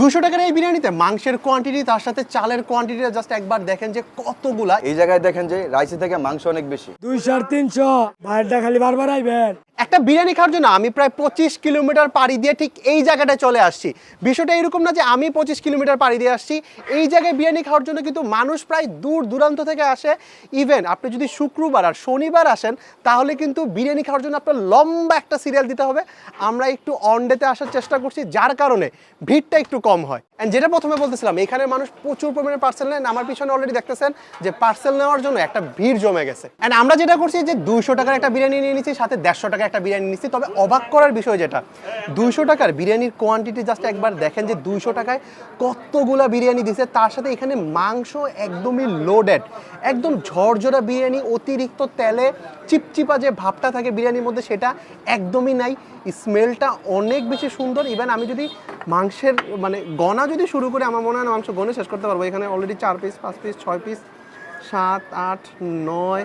দুশো টাকার এই বিরিয়ানিতে মাংসের কোয়ান্টিটি তার সাথে চালের কোয়ান্টিটিটা জাস্ট একবার দেখেন যে কতগুলা। এই জায়গায় দেখেন যে রাইসি থেকে মাংস অনেক বেশি। দুইশো আর তিনশো বাইরটা খালি বারবার আইবেন। একটা বিরিয়ানি খাওয়ার জন্য আমি প্রায় পঁচিশ কিলোমিটার পাড়ি দিয়ে ঠিক এই জায়গাটায় চলে আসছি। বিষয়টা এরকম না যে আমি পঁচিশ কিলোমিটার পাড়ি দিয়ে আসছি। এই জায়গায় বিরিয়ানি খাওয়ার জন্য কিন্তু মানুষ প্রায় দূর দূরান্ত থেকে আসে। ইভেন আপনি যদি শুক্রবার আর শনিবার আসেন, তাহলে কিন্তু বিরিয়ানি খাওয়ার জন্য আপনার লম্বা একটা সিরিয়াল দিতে হবে। আমরা একটু অন ডেতে আসার চেষ্টা করছি, যার কারণে ভিড়টা একটু কম হয়। অ্যান্ড যেটা প্রথমে বলতেছিলাম, এখানে মানুষ প্রচুর পরিমাণে পার্সেল নেন আমার পিছনে অলরেডি দেখতেছেন যে পার্সেল নেওয়ার জন্য একটা ভিড় জমে গেছে। অ্যান্ড আমরা যেটা করছি যে দুইশো টাকার একটা বিরিয়ানি নিয়ে নিচ্ছি সাথে দেড়শো টাকা একটা বিরিয়ানি নিচ্ছি। তবে অবাক করার বিষয় যেটা, দুইশো টাকার বিরিয়ানির কোয়ান্টিটি জাস্ট একবার দেখেন যে দুইশো টাকায় কতগুলা বিরিয়ানি দিছে। তার সাথে এখানে মাংস একদমই লোডেড একদম ঝরঝরা বিরিয়ানি, অতিরিক্ত তেলে চিপচিপা যে ভাবটা থাকে বিরিয়ানির মধ্যে, সেটা একদমই নাই। স্মেলটা অনেক বেশি সুন্দর। ইভেন আমি যদি মাংসের মানে গনা যদি শুরু করে, আমার মনে হয় মাংস গনে শেষ করতে পারব। এখানে অলরেডি চার পিস পাঁচ পিস ছয় পিস সাত, আট, নয়,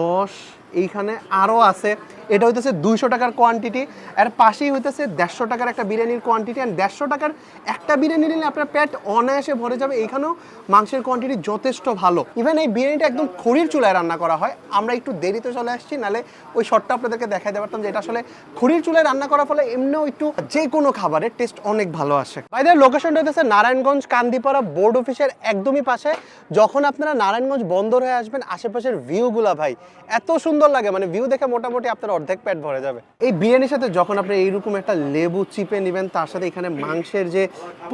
দশ এইখানে আরও আছে। এটা হইতেছে দুইশো টাকার কোয়ান্টিটি এর পাশেই হইতেছে দেড়শো টাকার একটা বিরিয়ানির কোয়ান্টিটি অ্যান্ড দেড়শো টাকার একটা বিরিয়ানি নিলে আপনার পেট অনায়াসে ভরে যাবে। এইখানেও মাংসের কোয়ান্টিটি যথেষ্ট ভালো। ইভেন এই বিরিয়ানিটা একদম খড়ির চুলায় রান্না করা হয়। আমরা একটু দেরিতে চলে আসছি, নালে ওই শটটা আপনাদেরকে দেখাতে পারতাম যে এটা আসলে খড়ির চুলায় রান্না করার ফলে এমনিও একটু যে কোনো খাবারের টেস্ট অনেক ভালো আসে। বাইদের লোকেশনটা হইতেছে নারায়ণগঞ্জ, কান্দিপাড়া বোর্ড অফিসের একদমই পাশে। যখন আপনারা নারায়ণগঞ্জ বন্দর হয়ে আসবেন, আশেপাশের ভিউগুলা ভাই, এত সুন্দর লাগে মানে ভিউ দেখে মোটামুটি আপনার অর্ধেক পেট ভরে যাবে। এই বিরিয়ানির সাথে যখন আপনি এইরকম একটা লেবু চিপে নেবেন, তার সাথে এখানে মাংসের যে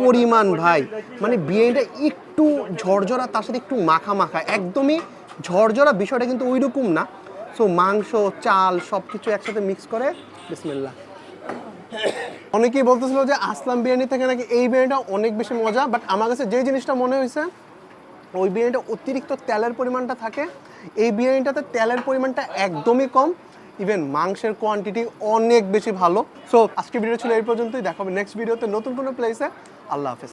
পরিমাণ ভাই মানে বিরিয়ানিটা একটু ঝরঝরা, তার সাথে একটু মাখা মাখা, একদমই ঝরঝরা বিষয়টা কিন্তু ওই রকম না। সো মাংস, চাল সব কিছু একসাথে মিক্স করে, বিসমিল্লাহ। অনেকেই বলতেছিল যে আসলাম বিরিয়ানি থেকে নাকি এই বিরিয়ানিটা অনেক বেশি মজা বাট আমার কাছে যে জিনিসটা মনে হয়েছে ওই বিরিয়ানিটা অতিরিক্ত তেলের পরিমাণটা থাকে। এই বিরিয়ানিটাতে তেলের পরিমাণটা একদমই কম। ইভেন মাংসের কোয়ান্টিটি অনেক বেশি ভালো। সো আজকে ভিডিও ছিল এই পর্যন্তই। দেখাবে নেক্সট ভিডিওতে নতুন কোনো প্লেসে আল্লাহ হাফেজ।